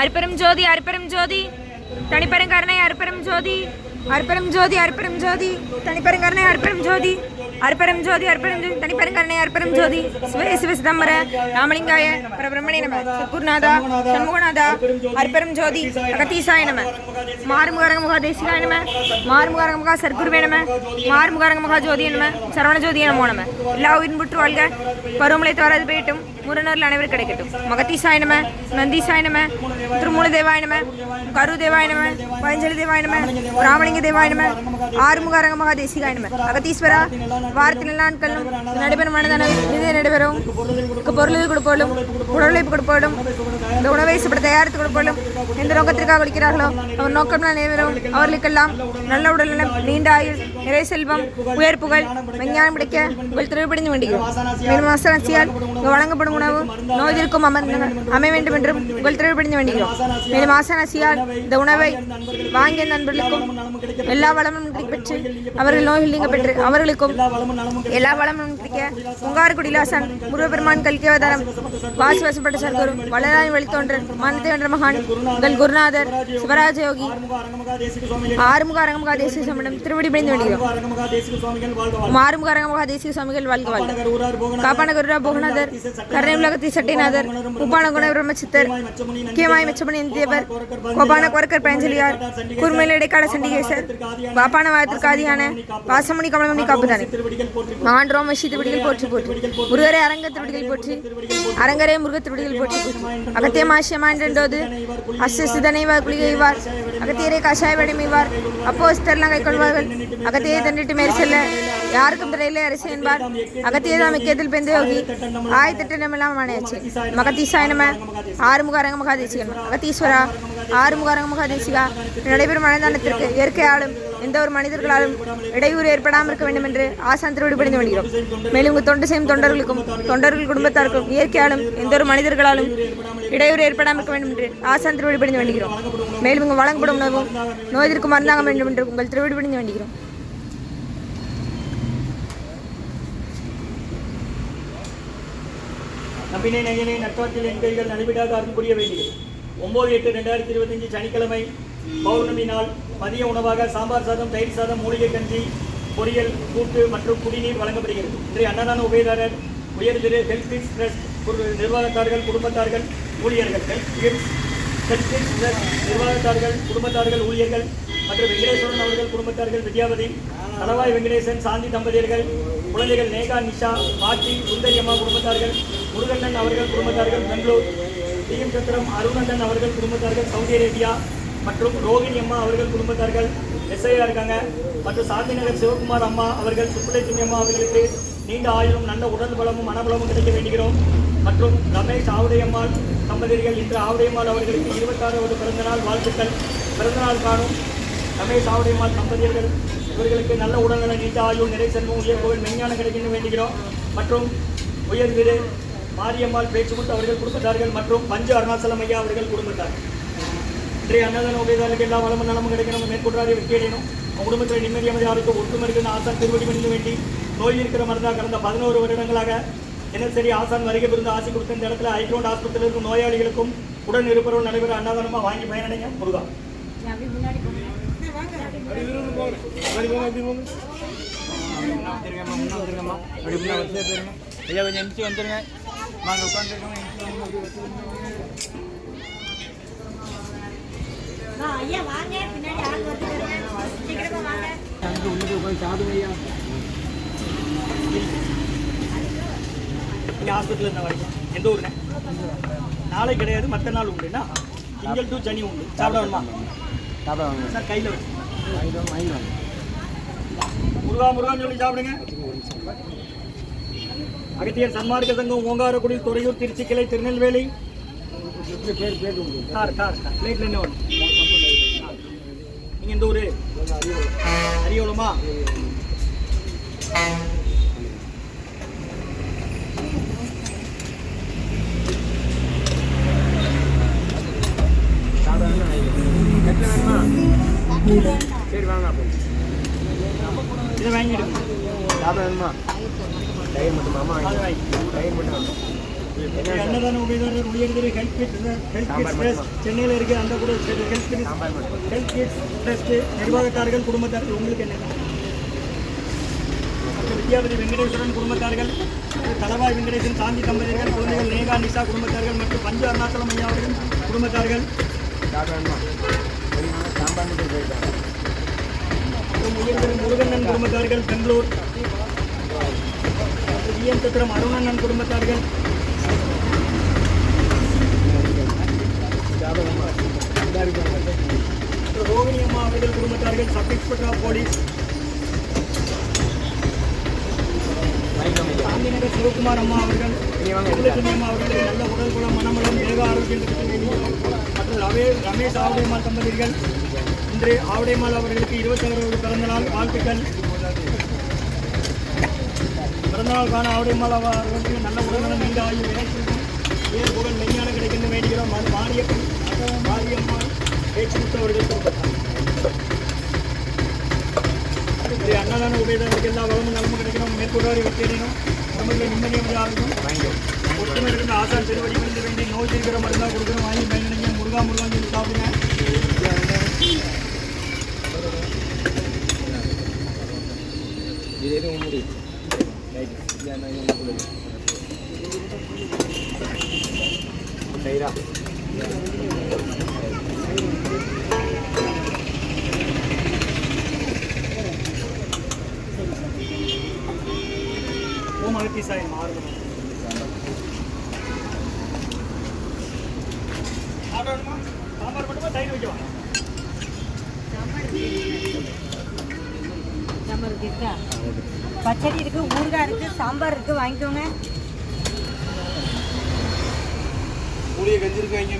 அற்பெரும் ஜோதி அற்பெரும் ஜோதி. தனிப்பெருங்கருணை கருணை ஜோதி. அற்பெரும் ஜோதி அற்பெரும் ஜோதி. தனிப்பெருங்கருணை கருணை ஜோதி. அற்பெரும் ஜோதி அற்பெரும் ஜோதி தனிப்பெரும் கருணை ஜோதி. சிவ சிவ சிதம்பர ராமலிங்காய பரபிரம்மணே நம சத்குருநாதா சண்முகநாதா அற்பெரும் ஜோதி அகத்தீசாய நம. மாறுமுகரங்க முகா தேசிகாய நம மாறுமுகரங்க முகா சர்க்குருவே நம மாறுமுகரங்க முகா ஜோதிய நம சரவண ஜோதி நமோ நம. எல்லா உயிரும் புற்று வாழ்க. பருவமலை தவறாது போயிட்டும் முருணரில் அனைவரும் கிடைக்கட்டும். மகத்தீசாய நம நந்தீசாய நம திருமூல தேவாய நம கரு தேவாய நம பஞ்சலி தேவாய நம ராமலிங்க தேவாய நம ஆறுமுகாரங்க மகா தேசிகாய நம. அகத்தீஸ்வரா வாரத்தில் நாட்களும் நடைபெறும் மனதான இது நடைபெறும். பொருள் கொடுப்போலும் உடலுழைப்பு கொடுப்போலும் இந்த உணவை சாப்பிட தயாரித்து கொடுப்போலும் எந்த நோக்கத்திற்காக கொடுக்கிறார்களோ அவர் நோக்கம் நிறைவேறும் அவர்களுக்கெல்லாம் நல்ல உடல்நலம் நீண்ட ஆயுள் நிறை செல்வம் உயர் புகழ் விஞ்ஞானம் கிடைக்க உங்கள் திருவிப்படிந்து வேண்டுகிறோம் இங்கு வழங்கப்படும் உணவு நோய்திருக்கும் அமர்ந்த அமைய வேண்டும் என்றும் உங்கள் திருவிப்படிந்து வேண்டுகிறோம் மேலும் ஆசனசியால் இந்த உணவை வாங்கிய நண்பர்களுக்கும் எல்லா வளமும் பெற்று அவர்கள் நோய்கள் நீங்க பெற்று அவர்களுக்கும் எல்லா வளமும் கிடைக்க உங்காரக்குடிலாசன் முருகப்பெருமான் கல்கி அவதாரம். வாசி வசப்பட்ட சர்க்குரு. வளராய் வழித்தோன்றன் மனத்தை வென்ற மகான் உங்கள் குருநாதர் சிவராஜ யோகி. ஆறுமுக அரங்கமுக தேசிய சமணம் திருவடி பிடிந்து விடுகிறோம் ஆறுமுக அரங்கமுக தேசிய சுவாமிகள் வாழ்க வாழ்க. காப்பான குருரா போகநாதர் கருணை உலகத்தை சட்டைநாதர் உப்பான குண பிரம்மச்சித்தர் முக்கியமாய் மெச்சமணி இந்தியவர் கோபான கொரக்கர் பயஞ்சலியார் குறுமையில் இடைக்கால சண்டிகேசர் பாப்பான வாயத்திற்கு ஆதியான வாசமணி கமலமணி காப்புதானே. மான் ரோமஷி திருவடிகள் போற்றி போற்றி. முருகரை அரங்க திருவடிகள் போற்றி அரங்கரே முருக திருவடிகள் போற்றி. போற்றி அகத்திய மாசியமாண்டோது அஸ்த குளிகைவார் அகத்தியரை கஷாய வடிமைவார் அப்போ ஸ்தர்லாம் கை கொள்வார்கள். அகத்தியை தண்டிட்டு மேறி செல்ல யாருக்கும் திரையிலே அரசு என்பார். அகத்தியை தான் மிக்கத்தில் பெந்த யோகி ஆய் திட்டமெல்லாம் மனையாச்சு. மகத்தீசாய நம ஆறுமுக அரங்க மகாதேசிகன் அகத்தீஸ்வரா ஆறுமுக அரங்க மகாதேசிகா. நடைபெறும் மனதானத்திற்கு இயற்கை ஆளும் எந்த ஒரு மனிதர்களாலும் இடையூறு ஏற்படாமல் இருக்க வேண்டும் என்று ஆசான் திருவிடுபடிந்து வருகிறோம் மேலும் உங்கள் தொண்டு செய்யும் தொண்டர்களுக்கும் தொண்டர்கள் குடும்பத்தாருக்கும் இயற்கையாலும் எந்த ஒரு மனிதர்களாலும் இடையூறு ஏற்படாமல் இருக்க வேண்டும் என்று ஆசான் திருவிடுபடிந்து வேண்டுகிறோம் மேலும் உங்கள் வழங்கப்படும் உணவும் நோய்திற்கு மருந்தாக வேண்டும் என்று உங்கள் திருவிடுபடிந்து வேண்டுகிறோம் நம்பினை நயனை நட்பாற்றில் என் கைகள் நடைபெறாத அருள் புரிய வேண்டியது. ஒன்பது எட்டு ரெண்டாயிரத்தி இருபத்தஞ்சு சனிக்கிழமை பௌர்ணமி நாள். மதிய உணவாக சாம்பார் சாதம் தயிர் சாதம் மூலிகை கஞ்சி பொரியல் கூட்டு மற்றும் குடிநீர் வழங்கப்படுகிறது. இன்றைய அன்னதான உபயதாரர் உயர் ஹெல்த் கிட்ஸ் ட்ரஸ்ட் குரு- நிர்வாகத்தார்கள் குடும்பத்தார்கள் ஊழியர்கள். Health kids health kids trust நிர்வாகத்தார்கள் குடும்பத்தார்கள் ஊழியர்கள் மற்றும் வெங்கடேஸ்வரன் அவர்கள் குடும்பத்தார்கள் வித்யாபதி தலவாய் வெங்கடேசன் சாந்தி தம்பதியர்கள் குழந்தைகள் நேகா நிஷா பாட்டி சுந்தரி அம்மா குடும்பத்தார்கள் முருகண்ணன் அவர்கள் குடும்பத்தார்கள் பெங்களூர் டிஎம் சத்திரம் அருணண்ணன் அவர்கள் குடும்பத்தார்கள் சவுதி அரேபியா மற்றும் ரோகிணி அம்மா அவர்கள் குடும்பத்தார்கள் எஸ்ஐயா இருக்காங்க. மற்றும் சாந்திநகர் சிவகுமார் அம்மா அவர்கள் சுப்புலட்சுமி அம்மா அவர்களுக்கு நீண்ட ஆயுளும் நல்ல உடல் பலமும் மனபலமும் கிடைக்க வேண்டுகிறோம். மற்றும் ரமேஷ் ஆவுடையம்மாள் தம்பதியர்கள் இன்று ஆவுடையம்மாள் அவர்களுக்கு இருபத்தாறாவது பிறந்தநாள் வாழ்த்துக்கள். பிறந்தநாள் காணும் ரமேஷ் ஆவுடையம்மாள் தம்பதியர்கள் இவர்களுக்கு நல்ல உடல்நல நீண்ட ஆயுள் நிறை செல்வம் உயர் கோவில் மெஞ்ஞானம் கிடைக்கணும் வேண்டுகிறோம். மற்றும் உயர் திரு மாரியம்மாள் பேச்சுமுத்து அவர்கள் குடும்பத்தார்கள் மற்றும் பஞ்சு அருணாச்சலம் ஐயா அவர்கள் குடும்பத்தார். இன்றைய அன்னதான உபயதாரர்களுக்கு எல்லா வளமும் நலமும் கிடைக்கணும் மேற்கொண்டாரி வெற்றி அடையணும் குடும்பத்தில் நிம்மதி அமைதியாருக்கு ஒற்றுமை இருக்கிற ஆசான் திருவடி பணிந்து வேண்டி நோய் இருக்கிற மருந்தா கடந்த பதினோரு வருடங்களாக தினசரி ஆசான் வருகை பிறந்த ஆசி கொடுத்த இந்த இடத்துல ஐக்ரௌண்ட் ஆஸ்பத்திரியில் இருக்கும் நோயாளிகளுக்கும் உடன் இருப்பவர்கள் நடைபெற அன்னதானமாக வாங்கி பயனடைங்க. முருகா. ஐயா கொஞ்சம் வந்துருங்க. நாங்கள் உட்காந்துருக்கோம் ஐயா வாங்க. பின்னாடி ஆள் வந்துருக்காங்க சீக்கிரமா வாங்க. அங்கே உள்ளுக்கு போய் சாப்பிடுங்க ஐயா இங்கே ஹாஸ்பிட்டலில் இருந்த வரைக்கும் எந்த ஊருண்ணே? நாளை கிடையாது மற்ற நாள் உண்டுண்ணா? திங்கள் டு சனி உண்டு. சாப்பிட வேணுமா? சாப்பிட சார் கையில் வாங்கி வாங்க. முருகா முருகான்னு சொல்லி சாப்பிடுங்க. அகத்தியர் சன்மார்க்க சங்கம் ஓங்காரக்குடி துறையூர் திருச்சி கிளை திருநெல்வேலி. பேர் பேர் உண்டு. கார் கார் கார் பிளேட்ல என்ன ஒன்று நீங்கள் எந்த ஊர் அரியோலமா? சரி வாங்க அப்போ இதை வாங்கிடுங்க. சாப்பிட வேணுமா? தயிர் மட்டுமா? அம்மா அது மட்டும் அன்னதான உபயதாரர் உயர்திரு health kit health kids trust சென்னையில் இருக்கு அந்த கூட health kids health kids trust நிர்வாகத்தார்கள் குடும்பத்தார்கள் உங்களுக்கு என்ன? வித்யாபதி வெங்கடேஸ்வரன் குடும்பத்தார்கள் தலவாய் வெங்கடேசன் சாந்தி தம்பதியர்கள் குழந்தைகள் நேகா நிஷா குடும்பத்தார்கள் மற்றும் பஞ்ச அருணாச்சலம் ஐயா அவர்கள் குடும்பத்தார்கள். முருகண்ணன் குடும்பத்தார்கள் பெங்களூர். விஎம் சத்திரம் அருணண்ணன் குடும்பத்தார்கள். மற்றும் ரோகிணி அம்மா அவர்கள் குடும்பத்தார்கள் sub inspector of police Gandhinagar Sivakumar அம்மா அவர்கள் சுப்புலட்சுமி அம்மா அவர்களுக்கு நல்ல உடல் குலம் மனமலம் தேக ஆரோக்கியம் கிடைக்க வேண்டியும் மற்றும் ரவே ரமேஷ் ஆவுடைமால் தம்பதிகள் இன்று ஆவுடைமால் அவர்களுக்கு இருபத்தாறு பிறந்த நாள் வாழ்த்துக்கள் பிறந்தநாள் காண ஆவுடைமால் அவர்களுக்கு நல்ல உடல்நலம் நீண்ட ஆயுள் இணைச்சிருக்கும் புகழ் மெய்ஞான கிடைக்கின்ற வேண்டுகிறோம். அது மாரியப்பன் மாரியம்மாள் பேச்சு அவர்கள் அன்னதான உபயோகத்துக்கு எல்லா வளமும் நலமும் கிடைக்கணும் மேற்கொண்டாடி வெற்றியடையணும் நம்மளுக்கு நிம்மதியாக இருக்கும் ஒற்றுமை இருந்த ஆசான் திருவடி விழுந்து வேண்டி நோய் தீர்க்கிற மருந்தாக கொடுக்கணும் வாங்கி பயனடைங்க முருகா முருகா சொல்லி சாப்பிடுங்க இது எதுவும் முடி ரைட் இது என்ன என்ன சாம்பார் மட்டுமா? தயிர் வைக்கவா? சாம்பார் இருக்கா. பச்சடி இருக்கு ஊறுகாய் இருக்கு சாம்பார் இருக்கு. வாங்கிக்கோங்க. புளிய கஞ்சி